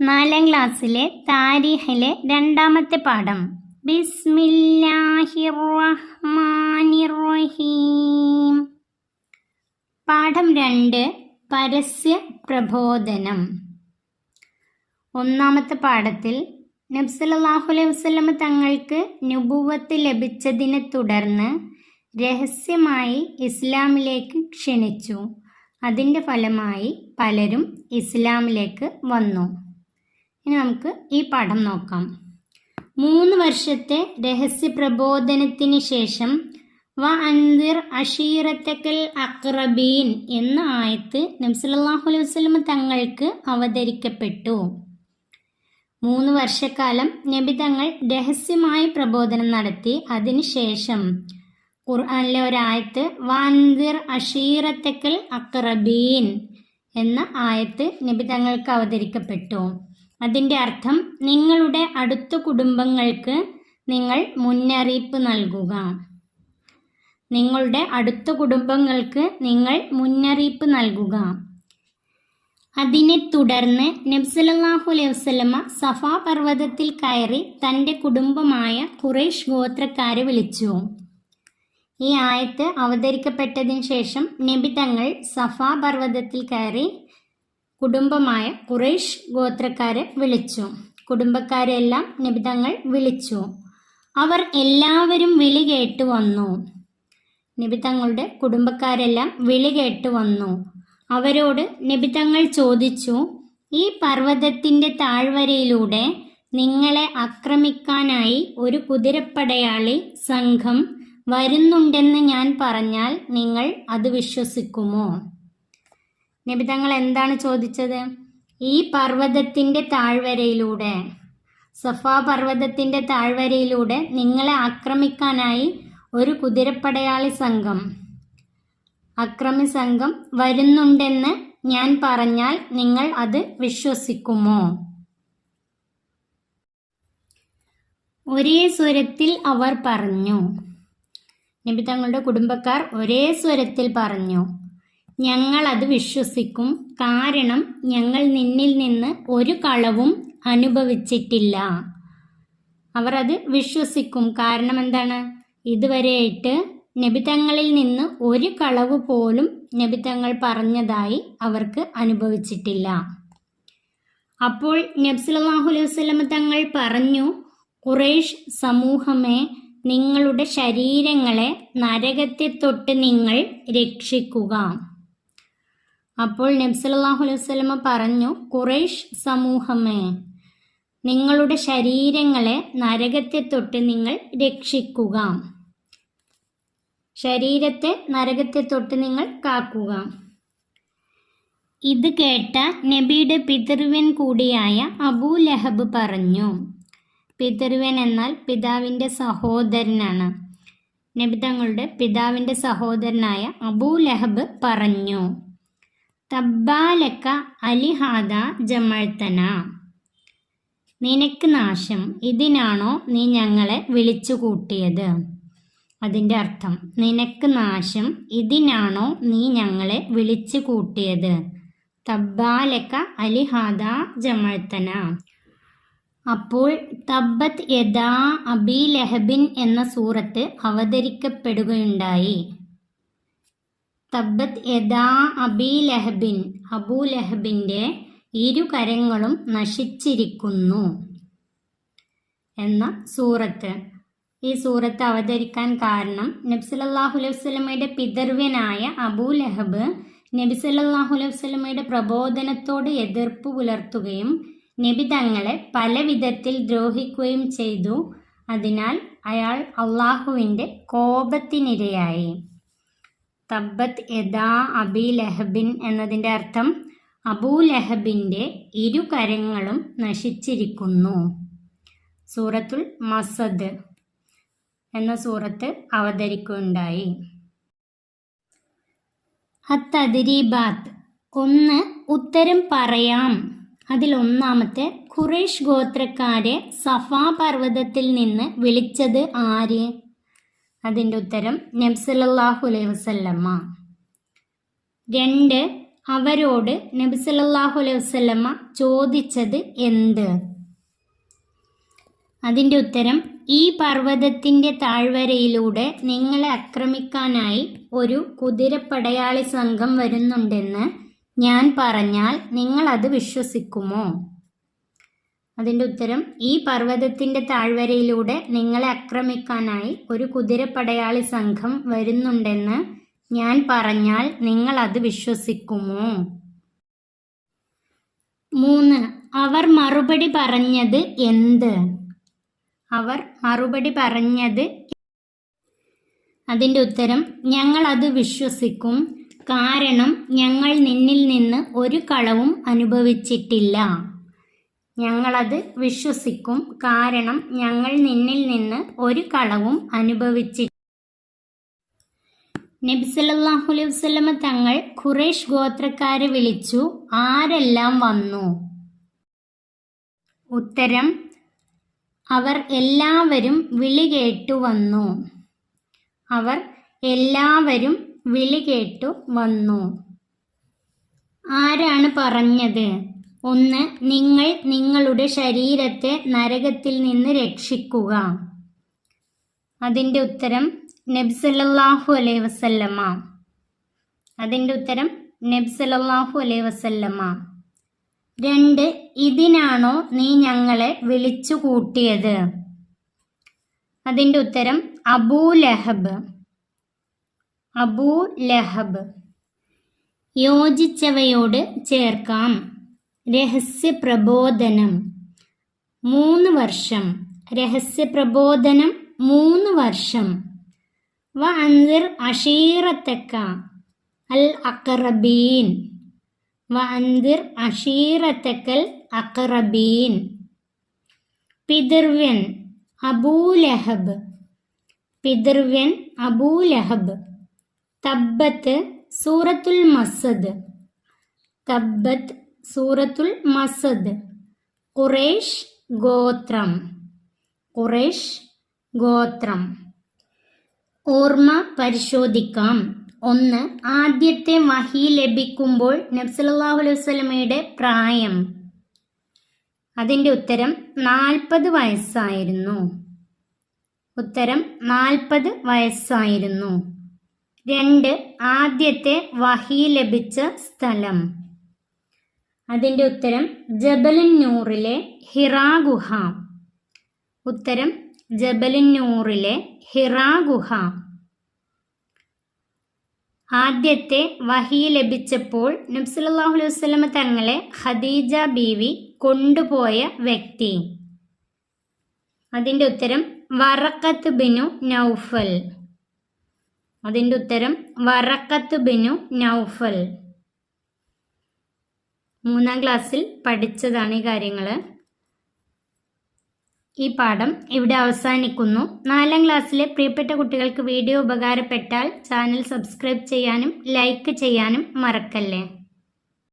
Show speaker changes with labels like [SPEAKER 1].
[SPEAKER 1] നാലാം ക്ലാസ്സിലെ താരിഹിലെ രണ്ടാമത്തെ പാഠം. ബിസ്മില്ലാഹിർ റഹ്മാനിർ റഹീം പാഠം രണ്ട് പരസ്യ പ്രബോധനം. ഒന്നാമത്തെ പാഠത്തിൽ നബ്സലാഹു അലൈഹി വസല്ലമ തങ്ങൾക്ക് നുപുവത്ത് ലഭിച്ചതിനെ തുടർന്ന് രഹസ്യമായി ഇസ്ലാമിലേക്ക് ക്ഷണിച്ചു. അതിന്റെ ഫലമായി പലരും ഇസ്ലാമിലേക്ക് വന്നു. ഇനി നമുക്ക് ഈ പാഠം നോക്കാം. മൂന്ന് വർഷത്തെ രഹസ്യ പ്രബോധനത്തിന് ശേഷം വ അൻദിർ അഷീറത്തക്കൽ അക്രബീൻ എന്ന ആയത്ത് നബ്സലാഹു അലൈഹി വസ്ലമ തങ്ങൾക്ക് അവതരിക്കപ്പെട്ടു. മൂന്ന് വർഷക്കാലം നബി തങ്ങൾ രഹസ്യമായി പ്രബോധനം നടത്തി. അതിനുശേഷം ഖുർആാനിലെ ഒരായത്ത് വാൻദിർ അഷീറത്തക്കൽ അക്രബീൻ എന്ന ആയത്ത് നബി തങ്ങൾക്ക് അവതരിക്കപ്പെട്ടു. അതിന്റെ അർത്ഥം നിങ്ങളുടെ അടുത്ത കുടുംബങ്ങൾക്ക് നിങ്ങൾ മുന്നറിയിപ്പ് നൽകുക. നിങ്ങളുടെ അടുത്ത കുടുംബങ്ങൾക്ക് നിങ്ങൾ മുന്നറിയിപ്പ് നൽകുക. അതിനെ തുടർന്ന് നബ്സലല്ലാഹു അലൈഹി വസല്ലമ സഫാ പർവതത്തിൽ കയറി തന്റെ കുടുംബമായ ഖുറൈഷ് ഗോത്രക്കാരെ വിളിച്ചു. ഈ ആയത്ത് അവതരിക്കപ്പെട്ടതിന് ശേഷം നബി തങ്ങൾ സഫാ പർവതത്തിൽ കയറി കുടുംബമായ കുറേഷ് ഗോത്രക്കാരെ വിളിച്ചു. കുടുംബക്കാരെല്ലാം നിബിതങ്ങൾ വിളിച്ചു. അവർ എല്ലാവരും വിളി കേട്ടു വന്നു. നിബിതങ്ങളുടെ കുടുംബക്കാരെല്ലാം വിളി കേട്ടു വന്നു. അവരോട് നിബിതങ്ങൾ ചോദിച്ചു ഈ പർവതത്തിന്റെ താഴ്വരയിലൂടെ നിങ്ങളെ ആക്രമിക്കാനായി ഒരു കുതിരപ്പടയാളി സംഘം വരുന്നുണ്ടെന്ന് ഞാൻ പറഞ്ഞാൽ നിങ്ങൾ അത് വിശ്വസിക്കുമോ? നബി തങ്ങൾ എന്താണ് ചോദിച്ചത്? ഈ പർവതത്തിന്റെ താഴ്വരയിലൂടെ. സഫാ പർവതത്തിന്റെ താഴ്വരയിലൂടെ നിങ്ങളെ ആക്രമിക്കാനായി ഒരു കുതിരപ്പടയാളി സംഘം അക്രമി സംഘം വരുന്നുണ്ടെന്ന് ഞാൻ പറഞ്ഞാൽ നിങ്ങൾ അത് വിശ്വസിക്കുമോ? ഒരേ സ്വരത്തിൽ അവർ പറഞ്ഞു. നബി തങ്ങളുടെ കുടുംബക്കാർ ഒരേ സ്വരത്തിൽ പറഞ്ഞു. ഞങ്ങൾ അത് വിശ്വസിക്കും. കാരണം ഞങ്ങൾ നിന്നിൽ നിന്ന് ഒരു കളവും അനുഭവിച്ചിട്ടില്ല. അവർ അത് വിശ്വസിക്കും. കാരണം എന്താണ്? ഇതുവരെയായിട്ട് നബിതങ്ങളിൽ നിന്ന് ഒരു കളവ് പോലും നബിതങ്ങൾ പറഞ്ഞതായി അവർക്ക് അനുഭവിച്ചിട്ടില്ല. അപ്പോൾ നബ്സലാഹു അലൈഹി വസ്ലമ തങ്ങൾ പറഞ്ഞു കുറേഷ് സമൂഹമേ നിങ്ങളുടെ ശരീരങ്ങളെ നരകത്തെ തൊട്ട് നിങ്ങൾ രക്ഷിക്കുക. അപ്പോൾ നബ്സലാഹു അലൈഹി വസല്ലമ പറഞ്ഞു കുറേഷ് സമൂഹമേ നിങ്ങളുടെ ശരീരങ്ങളെ നരകത്തെ തൊട്ട് നിങ്ങൾ രക്ഷിക്കുക. ശരീരത്തെ നരകത്തെ തൊട്ട് നിങ്ങൾ കാക്കുക. ഇത് കേട്ട നബിയുടെ പിതൃവൻ കൂടിയായ അബൂ ലഹബ് പറഞ്ഞു പിതൃവൻ എന്നാൽ പിതാവിന്റെ സഹോദരനാണ്. നബി തങ്ങളുടെ പിതാവിന്റെ സഹോദരനായ അബൂ ലഹബ് പറഞ്ഞു തബ്ബാലക്ക അലിഹാദ ജമഴ്ത്തന നിനക്ക് നാശം. ഇതിനാണോ നീ ഞങ്ങളെ വിളിച്ചു കൂട്ടിയത് അതിന്റെ അർത്ഥം നിനക്ക് നാശം. ഇതിനാണോ നീ ഞങ്ങളെ വിളിച്ചു കൂട്ടിയത് തബ്ബാലക്ക അലിഹാദ ജമഴ്ത്തന അപ്പോൾ തബ്ബത്ത് യഥാ അബി ലഹബിൻ എന്ന സൂറത്ത് അവതരിക്കപ്പെടുകയുണ്ടായി. തബ്ബത്ത് യഥാ അബി ലഹബിൻ അബൂ ലഹബിന്റെ ഇരു കരങ്ങളും നശിച്ചിരിക്കുന്നു എന്ന സൂറത്ത്. ഈ സൂറത്ത് അവതരിക്കാൻ കാരണം നബ്സലല്ലാഹു അലൈഹി വസ്ലമയുടെ പിതർവ്യനായ അബൂ ലഹബ് നബിസലല്ലാഹു അലൈഹി പ്രബോധനത്തോട് എതിർപ്പ് പുലർത്തുകയും നബി തങ്ങളെ പല വിധത്തിൽ ദ്രോഹിക്കുകയും ചെയ്തു. അതിനാൽ അയാൾ അള്ളാഹുവിന്റെ കോപത്തിനിരയായി. തബ്ബത്ത് യഥാ അബി ലഹബിൻ എന്നതിന്റെ അർത്ഥം അബൂ ലഹബിന്റെ ഇരു കരങ്ങളും നശിച്ചിരിക്കുന്നു. സൂറത്തുൽ മസദ് എന്ന സൂറത്ത് അവതരിക്കുകയുണ്ടായി. അത്തദിരീബാത്ത് ഒന്ന് ഉത്തരം പറയാം. അതിൽ ഒന്നാമത്തെ ഖുറൈഷ് ഗോത്രക്കാരെ സഫാ പർവതത്തിൽ നിന്ന് വിളിച്ചത് ആര്? അതിന്റെ ഉത്തരം നബ്സലല്ലാഹു അലൈഹി വസല്ലമ്മ രണ്ട് അവരോട് നബി സല്ലല്ലാഹു അലൈഹി വസല്ലമ ചോദിച്ചത് എന്ത്? അതിന്റെ ഉത്തരം ഈ പർവതത്തിന്റെ താഴ്വരയിലൂടെ നിങ്ങളെ ആക്രമിക്കാനായി ഒരു കുതിരപ്പടയാളി സംഘം വരുന്നുണ്ടെന്ന് ഞാൻ പറഞ്ഞാൽ നിങ്ങളത് വിശ്വസിക്കുമോ? അതിന്റെ ഉത്തരം ഈ പർവതത്തിന്റെ താഴ്വരയിലൂടെ നിങ്ങളെ ആക്രമിക്കാനായി ഒരു കുതിരപ്പടയാളി സംഘം വരുന്നുണ്ടെന്ന് ഞാൻ പറഞ്ഞാൽ നിങ്ങൾ അത് വിശ്വസിക്കുമോ? മൂന്ന് അവർ മറുപടി പറഞ്ഞത് എന്ത്? അവർ മറുപടി പറഞ്ഞത് അതിന്റെ ഉത്തരം ഞങ്ങൾ അത് വിശ്വസിക്കും. കാരണം ഞങ്ങൾ നിന്നിൽ നിന്ന് ഒരു കളവും അനുഭവിച്ചിട്ടില്ല. ഞങ്ങളത് വിശ്വസിക്കും. കാരണം ഞങ്ങൾ നിന്നിൽ നിന്ന് ഒരു കളവും അനുഭവിച്ചി നബ്സലല്ലാഹു അലൈഹി വസല്ലമ തങ്ങൾ ഖുറേഷ് ഗോത്രക്കാരെ വിളിച്ചു ആരെല്ലാം വന്നു? ഉത്തരം അവർ എല്ലാവരും വിളി കേട്ടു വന്നു. അവർ എല്ലാവരും വിളി കേട്ടു വന്നു. ആരാണ് പറഞ്ഞത്? ഒന്ന് നിങ്ങൾ നിങ്ങളുടെ ശരീരത്തെ നരകത്തിൽ നിന്ന് രക്ഷിക്കുക. അതിന്റെ ഉത്തരം നബ്സലല്ലാഹു അലൈ വസല്ലമ. അതിന്റെ ഉത്തരം നബ്സലല്ലാഹു അലൈ വസല്ലമ. രണ്ട് ഇതിനാണോ നീ ഞങ്ങളെ വിളിച്ചു കൂട്ടിയത്? അതിന്റെ ഉത്തരം അബൂ ലഹബ്. അബൂ ലഹബ്. യോജിച്ചവയോട് ചേർക്കാം. രഹസ്യ പ്രബോധനം മൂന്ന് വർഷം. രഹസ്യപ്രബോധനം മൂന്ന് വർഷം. വ അൻസിർ അഷീറത്തക്ക അൽ അക്രബീൻ വ അൻസിർ അഷീറത്തക്കൽ അക്രബീൻ പിതൃവ്യൻ അബൂലഹബ് പിതൃവ്യൻ അബൂലഹബ് തബ്ബത്ത് സൂറത്തുൽ മസദ് തബ്ബത്ത് സൂറത്തുൽ മസദ്. ഖുറേഷ് ഗോത്രം. ഖുറേഷ് ഗോത്രം. ഓർമ്മ പരിശോധിക്കാം. ഒന്ന് ആദ്യത്തെ മഹി ലഭിക്കുമ്പോൾ നബ്സല്ലാഹു അലൈഹി വസ്ലമയുടെ പ്രായം. അതിന്റെ ഉത്തരം നാൽപ്പത് വയസ്സായിരുന്നു. ഉത്തരം നാൽപ്പത് വയസ്സായിരുന്നു. രണ്ട് ആദ്യത്തെ വഹി ലഭിച്ച സ്ഥലം. അതിന്റെ ഉത്തരം ജബലുന്നൂറിലെ ഹിറാ ഗുഹ ഉത്തരം ജബലുന്നൂറിലെ ഹിറാ ഗുഹ ആദ്യത്തെ വഹി ലഭിച്ചപ്പോൾ നബ്സല്ലാഹു അലൈഹി വസ്ലമ തങ്ങളെ ഖദീജ ബീവി കൊണ്ടുപോയ വ്യക്തി. അതിന്റെ ഉത്തരം വറക്കത്ത് ബിനു നൗഫൽ. അതിന്റെ ഉത്തരം വറക്കത്ത് ബിനു നൗഫൽ. മൂന്നാം ക്ലാസ്സിൽ പഠിച്ചതാണ് ഈ കാര്യങ്ങൾ ഈ പാഠം ഇവിടെ അവസാനിക്കുന്നു. നാലാം ക്ലാസ്സിലെ പ്രിയപ്പെട്ട കുട്ടികൾക്ക് വീഡിയോ ഉപകാരപ്പെട്ടാൽ ചാനൽ സബ്സ്ക്രൈബ് ചെയ്യാനും ലൈക്ക് ചെയ്യാനും മറക്കല്ലേ?